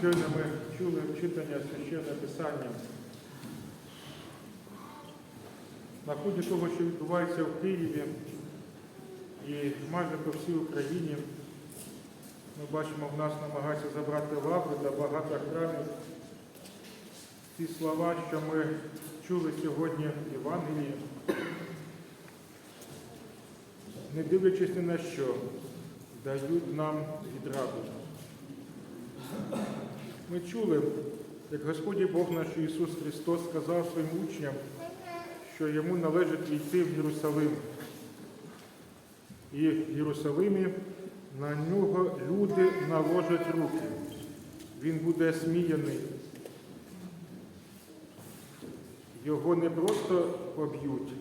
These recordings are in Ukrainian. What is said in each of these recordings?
Щойно ми чули читання священне писання. На фоні того, що відбувається в Києві і майже по всій Україні, ми бачимо, в нас намагаються забрати лаври та багато храмів. Ті слова, що ми чули сьогодні в Євангелії, не дивлячись ні на що, дають нам відраду. Ми чули, як Господь Бог наш Ісус Христос сказав своїм учням, що йому належить війти в Єрусалим. І в Єрусалимі на нього люди наложать руки. Він буде сміяний. Його не просто поб'ють,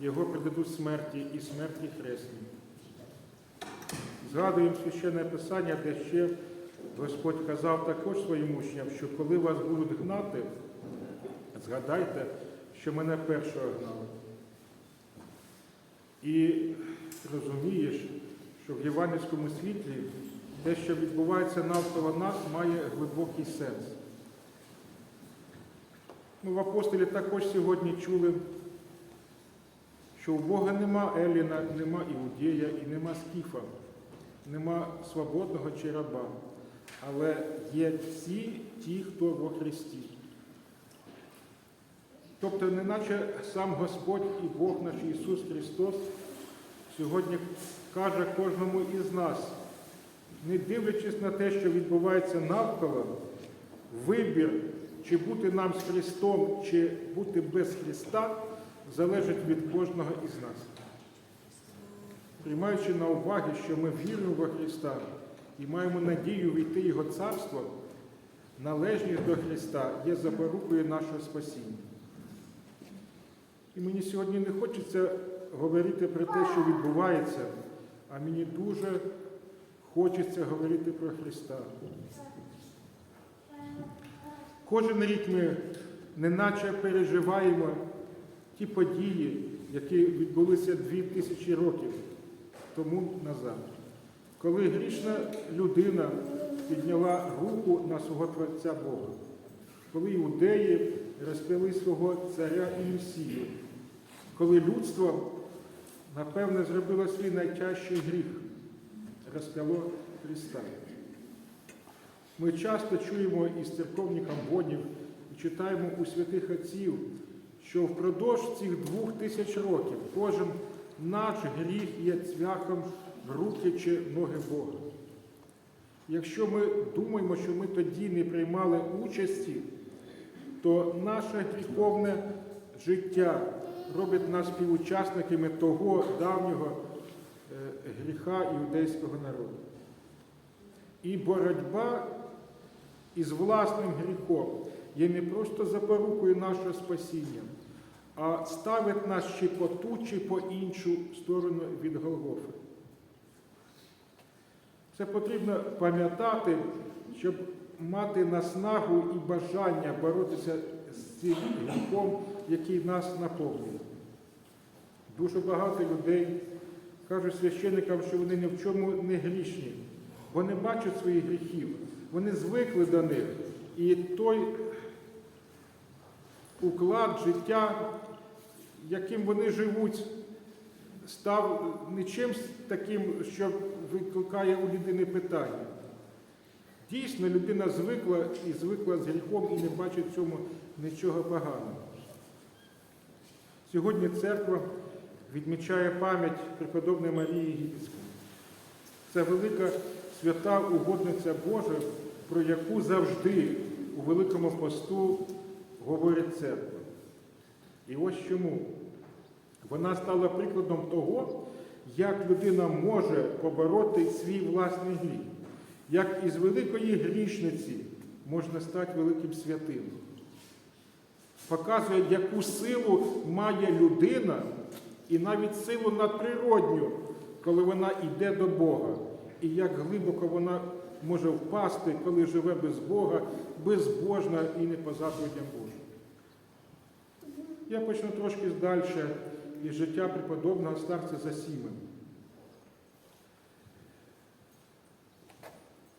його придадуть смерті і смерті хресній. Згадуємо священне Писання, де ще Господь казав також своїм учням, що коли вас будуть гнати, згадайте, що мене першого гнали. І розумієш, що в євангельському світлі те, що відбувається навколо нас, має глибокий сенс. Ми в апостолі також сьогодні чули, що у Бога нема Еліна, нема Іудея і нема Скіфа, нема свободного чи раба, але є всі ті, хто во Христі. Тобто, неначе сам Господь і Бог наш Ісус Христос сьогодні каже кожному із нас, не дивлячись на те, що відбувається навколо, вибір, чи бути нам з Христом, чи бути без Христа, залежить від кожного із нас. Приймаючи на уваги, що ми віримо во Христа і маємо надію війти Його царство, належність до Христа є запорукою нашого спасіння. І мені сьогодні не хочеться говорити про те, що відбувається, а мені дуже хочеться говорити про Христа. Кожен рік ми неначе переживаємо ті події, які відбулися дві тисячі років тому назад, коли грішна людина підняла руку на свого Творця Бога, коли іудеї розп'яли свого царя і Месію, коли людство, напевне, зробило свій найтяжчий гріх, розп'яло Христа. Ми часто чуємо із церковних амбонів і читаємо у святих отців, що впродовж цих двох тисяч років кожен наш гріх є цвяхом руки чи ноги Бога. Якщо ми думаємо, що ми тоді не приймали участі, то наше гріховне життя робить нас співучасниками того давнього е, гріха іудейського народу. І боротьба із власним гріхом є не просто запорукою нашого спасіння, а ставить нас чи по ту, чи по іншу сторону від Голгофи. Це потрібно пам'ятати, щоб мати наснагу і бажання боротися з цим гріхом, який нас наповнює. Дуже багато людей кажуть священникам, що вони ні в чому не грішні, бо не бачать своїх гріхів. Вони звикли до них. І той уклад життя, яким вони живуть, став не чимось таким, що викликає у людини питання. Дійсно, людина звикла і звикла з гріхом і не бачить в цьому нічого поганого. Сьогодні церква відмічає пам'ять преподобної Марії Єгипетської. Це велика свята угодниця Божа, про яку завжди у Великому посту говорить церква. І ось чому. Вона стала прикладом того, як людина може побороти свій власний гріх, як із великої грішниці можна стати великим святим. Показує, яку силу має людина, і навіть силу надприродню, коли вона йде до Бога, і як глибоко вона може впасти, коли живе без Бога, безбожна і не по заповідям Божим. Я почну трошки далі із життя преподобного старця Засіми.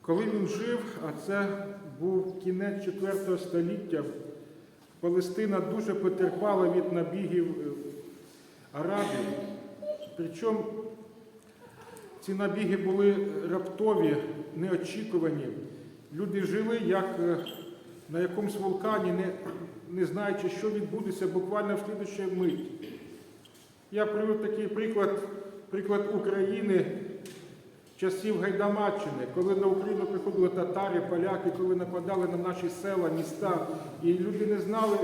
Коли він жив, а це був кінець 4 століття, Палестина дуже потерпала від набігів е, арабів. Причому ці набіги були раптові, неочікувані. Люди жили як е, на якомусь вулкані, не, не знаючи, що відбудеться буквально в слідчу мить. Я привів такий приклад, приклад України часів Гайдамаччини, коли на Україну приходили татари, поляки, коли нападали на наші села, міста, і люди не знали,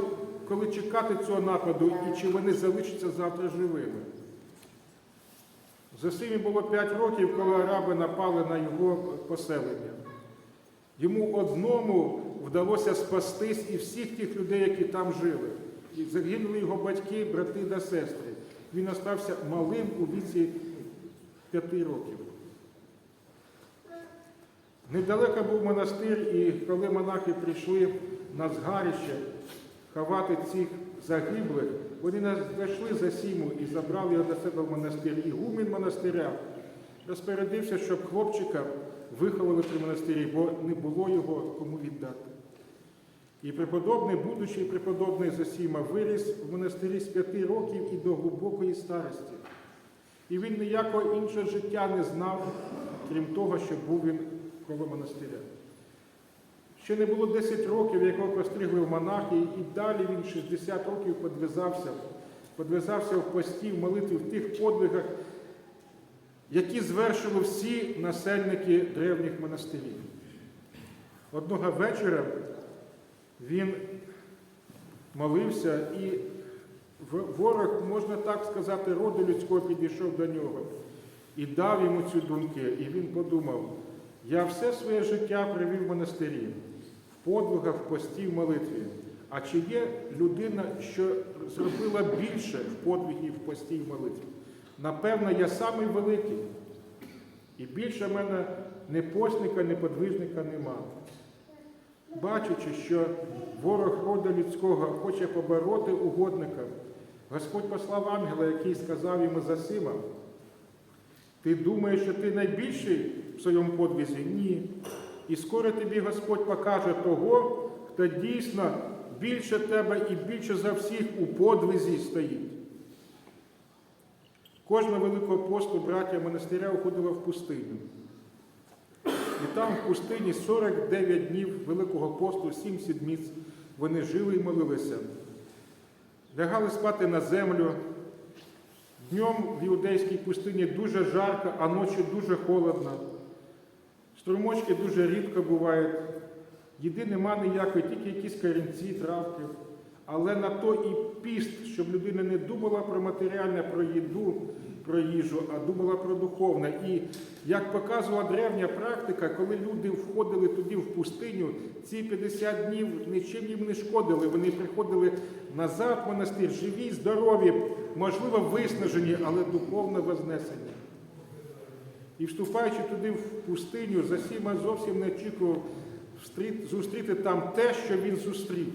коли чекати цього нападу і чи вони залишаться завтра живими. Зосимі було 5 років, коли араби напали на його поселення. Йому одному вдалося спастись і всіх тих людей, які там жили. І загинули його батьки, брати та сестри. Він остався малим у віці 5 років. Недалеко був монастир, і коли монахи прийшли на згарище ховати цих загиблих, вони нас знайшли за сіму і забрали його до себе в монастир. І гумін монастиря розпорядився, щоб хлопчика виховали при монастирі, бо не було його кому віддати. І преподобний, будучий преподобний Зосіма, виріс в монастирі з п'яти років і до глибокої старості. І він ніякого іншого життя не знав, крім того, що був він коло монастиря. Ще не було 10 років, якого постригли в монахи, і далі він 60 років подвизався, подвизався в пості, в молитві, в тих подвигах, які звершили всі насельники древніх монастирів. Одного вечора він молився, і ворог, можна так сказати, роду людського підійшов до нього і дав йому ці думки. І він подумав: я все своє життя привів в монастирі, в подвигах, в пості, в молитві. А чи є людина, що зробила більше в подвигі, в пості в молитві? Напевно, я самий великий. І більше в мене ні постника, ні подвижника нема. Бачачи, що ворог роду людського хоче побороти угодника, Господь послав ангела, який сказав йому Засима, ти думаєш, що ти найбільший в своєму подвізі? Ні. І скоро тобі Господь покаже того, хто дійсно більше тебе і більше за всіх у подвизі стоїть. Кожного великого посту браття монастиря уходила в пустиню. І там в пустині 49 днів Великого посту, 7 сідміць вони жили і молилися. Лягали спати на землю. Днем в іудейській пустині дуже жарко, а ночі дуже холодно. Струмочки дуже рідко бувають. Їди нема ніякої, тільки якісь корінці, травки. Але на то і піст, щоб людина не думала про матеріальне, про їду, про їжу, а думала про духовне. І як показувала древня практика, коли люди входили тоді в пустиню, ці 50 днів нічим їм не шкодили. Вони приходили назад в монастир, живі, здорові, можливо, виснажені, але духовно вознесені. І вступаючи туди в пустиню, Засіма зовсім не очікував зустріти там те, що він зустрів.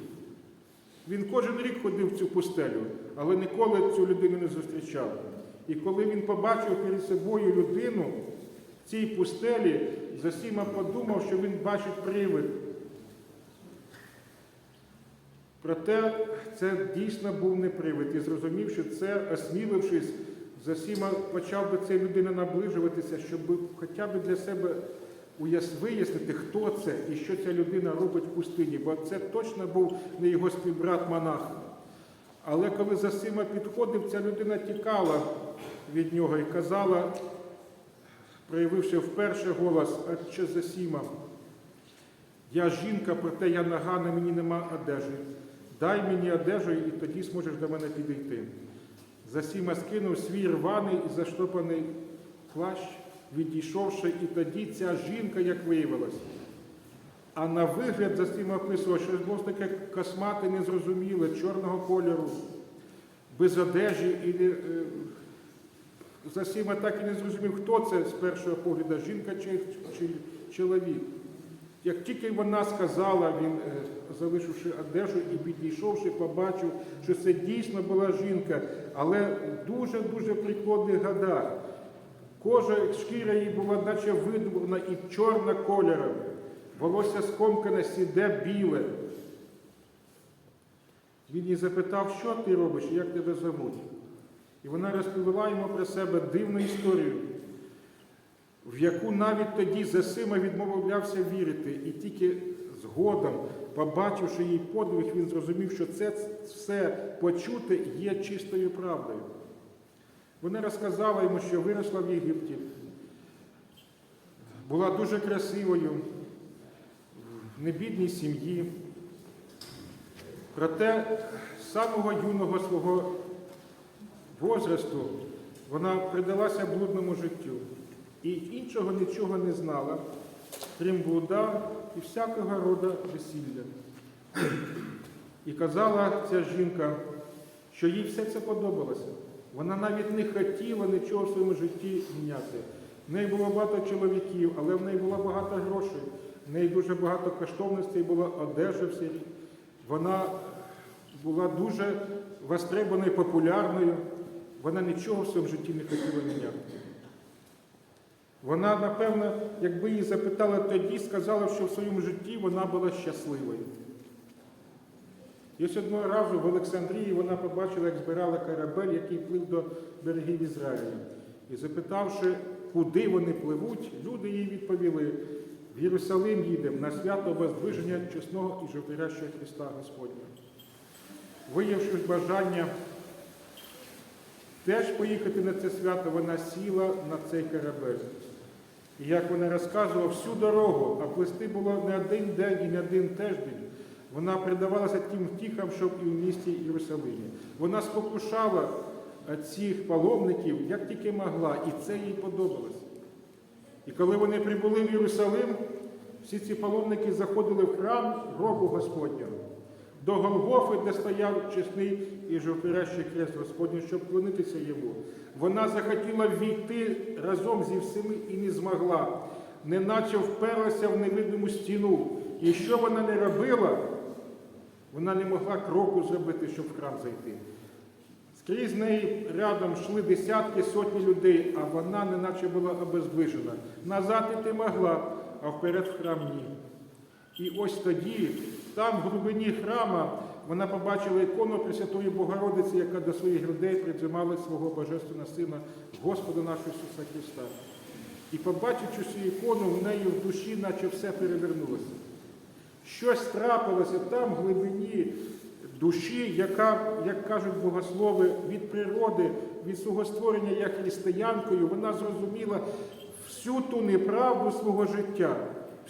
Він кожен рік ходив в цю пустелю, але ніколи цю людину не зустрічав. І коли він побачив перед собою людину в цій пустелі, Засіма подумав, що він бачить привид. Проте це дійсно був не привид. І зрозумів, що це, осмілившись, Засіма почав до цієї людини наближуватися, щоб хоча б для себе вияснити, хто це і що ця людина робить в пустині, бо це точно був не його співбрат монах. Але коли Засима підходив, ця людина тікала від нього і казала, проявивши вперше голос, «Отче Засіма, я жінка, проте я нога, на мені нема одежі. Дай мені одежу, і тоді зможеш до мене підійти. Засіма скинув свій рваний і заштопаний плащ, відійшовши, і тоді ця жінка, як виявилось. А на вигляд Засіма описував, що було таке космате, незрозуміле, чорного кольору, без одежі. І, е, Засіма так і не зрозумів, хто це з першого погляду, жінка чи, чи чоловік. Як тільки вона сказала, він, е, залишивши одежу і підійшовши, побачив, що це дійсно була жінка, але дуже-дуже прикладних годах. Кожа шкіра її була наче видобрана і чорна кольором. Волосся скомкане, сіде біле. Він її запитав, що ти робиш як тебе зовуть. І вона розповіла йому про себе дивну історію, в яку навіть тоді Зесима відмовлявся вірити, і тільки згодом, побачивши її подвиг, він зрозумів, що це все почуте є чистою правдою. Вона розказала йому, що виросла в Єгипті, була дуже красивою, в небідній сім'ї. Проте самого юного свого возрасту вона придалася блудному життю і іншого нічого не знала, крім блуда і всякого роду весілля. І казала ця жінка, що їй все це подобалося. Вона навіть не хотіла нічого в своєму житті міняти. В неї було багато чоловіків, але в неї було багато грошей, в неї дуже багато коштовностей була одежа в селі. Вона була дуже востребованою, популярною. Вона нічого в своєму житті не хотіла міняти. Вона, напевно, якби її запитали тоді, сказала, що в своєму житті вона була щасливою. І ось одного разу в Олександрії вона побачила, як збирали корабель, який плив до берегів Ізраїля. І запитавши, куди вони пливуть, люди їй відповіли, в Єрусалим їдемо на свято воздвиження чесного і животворящого Христа Господня. Виявивши бажання теж поїхати на це свято, вона сіла на цей корабель. І як вона розказувала, всю дорогу, а плисти було не один день і не один тиждень, вона придавалася тим втіхам, щоб і в місті Єрусалимі. Вона спокушала е, цих паломників, як тільки могла, і це їй подобалось. І коли вони прибули в Єрусалим, всі ці паломники заходили в храм гробу Господнього, до Голгофи, де стояв чесний і жовтирящий хрест Господній, щоб вклонитися йому. Вона захотіла війти разом зі всіми і не змогла, неначе вперлася в невидиму стіну. І що вона не робила, вона не могла кроку зробити, щоб в храм зайти. Скрізь неї рядом йшли десятки, сотні людей, а вона неначе була обездвижена. Назад іти могла, а вперед в храм ні. І ось тоді, там, в глибині храма, вона побачила ікону Пресвятої Богородиці, яка до своїх грудей прижимала свого Божественного Сина, Господа нашого Ісуса Христа. І побачивши цю ікону, в неї в душі, наче все перевернулося. Щось трапилося там, в глибині душі, яка, як кажуть богослови, від природи, від свого створення як християнкою, вона зрозуміла всю ту неправду свого життя,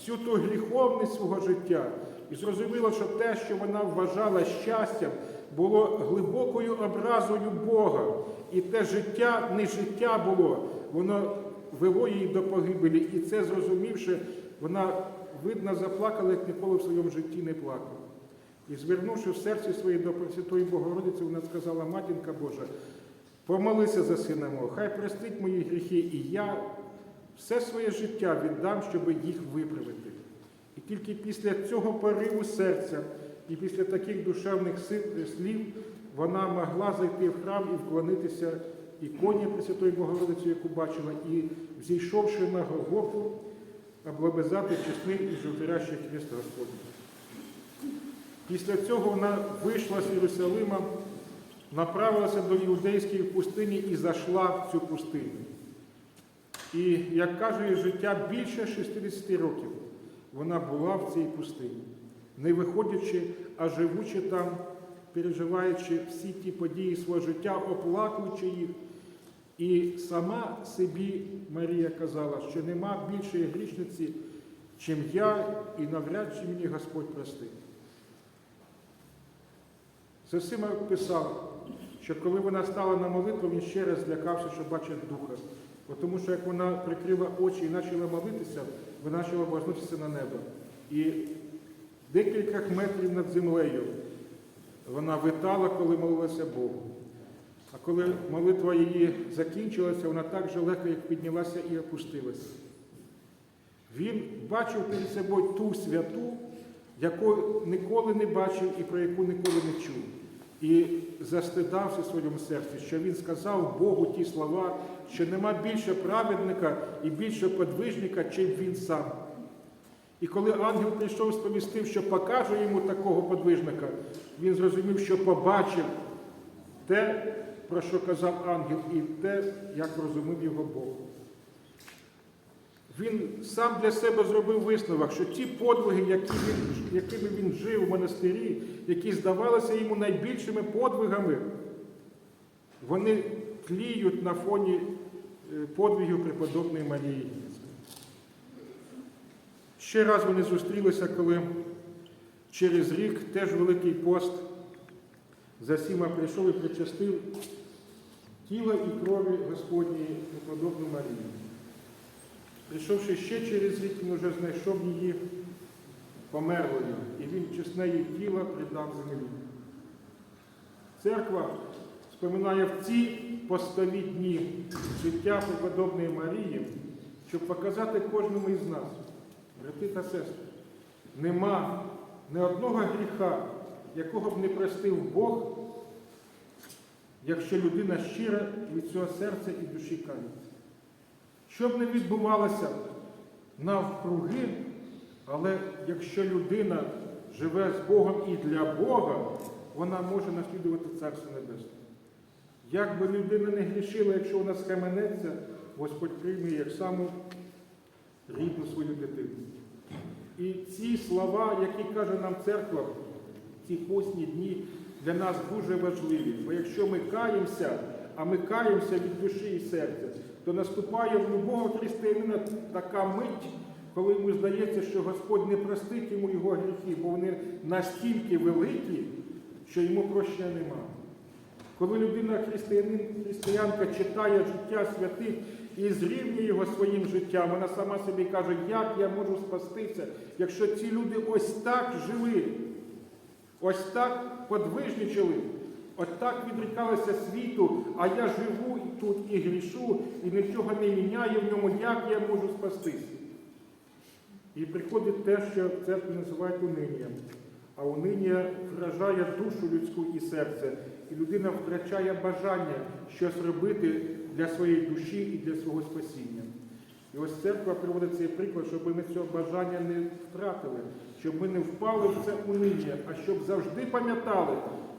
всю ту гріховність свого життя. І зрозуміла, що те, що вона вважала щастям, було глибокою образою Бога. І те життя не життя було, воно вело її до погибелі. І це зрозумівши, вона, видно, заплакала, як ніколи в своєму житті не плакала. І звернувши в серці своє до Пресвятої Богородиці, вона сказала, Матінка Божа, помолися за сина мого, хай простить мої гріхи, і я все своє життя віддам, щоб їх виправити. І тільки після цього пориву серця і після таких душевних слів вона могла зайти в храм і вклонитися іконі Пресвятої Богородиці, яку бачила, і, зійшовши на Голгофу, облобизати чесний і жовтирящий хрест Господній. Після цього вона вийшла з Єрусалима, направилася до Іудейської пустині і зайшла в цю пустиню. І, як каже життя, більше 60 років вона була в цій пустині, не виходячи, а живучи там, переживаючи всі ті події свого життя, оплакуючи їх. І сама собі Марія казала, що нема більшої грішниці, чим я, і навряд чи мені Господь простить. Зосима писав, що коли вона стала на молитву, він ще раз злякався, що бачить духа. Тому що як вона прикрила очі і почала молитися, вона почала обернутися на небо. І декілька метрів над землею вона витала, коли молилася Богу. А коли молитва її закінчилася, вона так же легко, як піднялася і опустилася. Він бачив перед собою ту святу, яку ніколи не бачив і про яку ніколи не чув. І застидався в своєму серці, що він сказав Богу ті слова, що нема більше праведника і більше подвижника, чим він сам. І коли ангел прийшов сповістив, що покаже йому такого подвижника, він зрозумів, що побачив те, про що казав ангел, і те, як розумів його Бог. Він сам для себе зробив висновок, що ті подвиги, які він, якими він жив у монастирі, які здавалися йому найбільшими подвигами, вони тліють на фоні е, подвигів преподобної Марії. Ще раз вони зустрілися, коли через рік теж Великий пост Засіма прийшов і причастив тіла і крові Господньої преподобну Марії. Прийшовши ще через рік, він уже знайшов її померлою, і він чесне її тіло придав землі. Церква споминає в ці постові дні життя преподобної Марії, щоб показати кожному із нас, брати та сестри, нема ні одного гріха, якого б не простив Бог, якщо людина щира від цього серця і душі кається. Що б не відбувалося навкруги, але якщо людина живе з Богом і для Бога, вона може наслідувати Царство Небесне. Як би людина не грішила, якщо вона схаменеться, Господь прийме як саму рідну свою дитину. І ці слова, які каже нам церква, ці постні дні для нас дуже важливі. Бо якщо ми каємося, а ми каємося від душі і серця, то наступає в любого християнина така мить, коли йому здається, що Господь не простить йому його гріхи, бо вони настільки великі, що йому прощення немає. Коли людина християнин, християнка читає життя святих і зрівнює його своїм життям, вона сама собі каже, як я можу спастися, якщо ці люди ось так жили, ось так подвижничали, ось так відрікалися світу, а я живу тут і грішу, і нічого не міняю в ньому, як я можу спастися. І приходить те, що в церкві називають унинням. А униння вражає душу людську і серце, і людина втрачає бажання щось робити для своєї душі і для свого спасіння. І ось церква приводить цей приклад, щоб ми цього бажання не втратили, щоб ми не впали в це униння, а щоб завжди пам'ятали,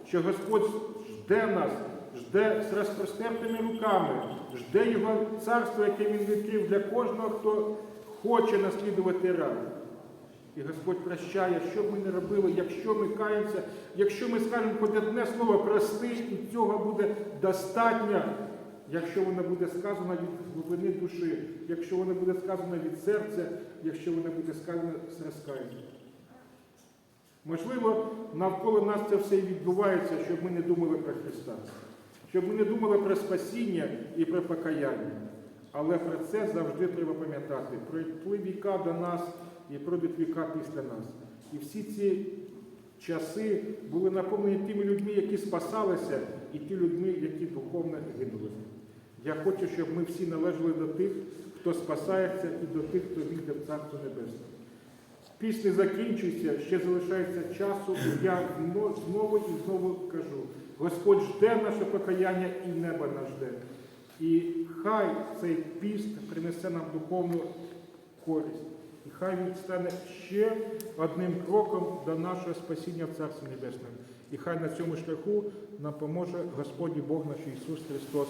що Господь жде нас, жде з розпростертими руками, жде Його царство, яке Він відкрив для кожного, хто хоче наслідувати рай. І Господь прощає, що б ми не робили, якщо ми каємося, якщо ми скажемо хоч одне слово прости, і цього буде достатньо, якщо воно буде сказано від глибини душі, якщо воно буде сказано від серця, якщо воно буде сказано з розкаянням. Можливо, навколо нас це все і відбувається, щоб ми не думали про Христа, щоб ми не думали про спасіння і про покаяння. Але про це завжди треба пам'ятати. Пройшли віка до нас і пройдуть віка після нас. І всі ці часи були наповнені тими людьми, які спасалися, і ті людьми, які духовно гинули. Я хочу, щоб ми всі належали до тих, хто спасається, і до тих, хто війде в Царство Небесне. Пісня закінчується, ще залишається часу, і я знову і знову кажу: Господь жде наше покаяння і небо нас жде. І хай цей піст принесе нам духовну користь. І хай він стане ще одним кроком до нашого спасіння в Царстві Небесному. І хай на цьому шляху нам поможе Господь і Бог наш Ісус Христос.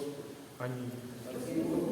Амінь.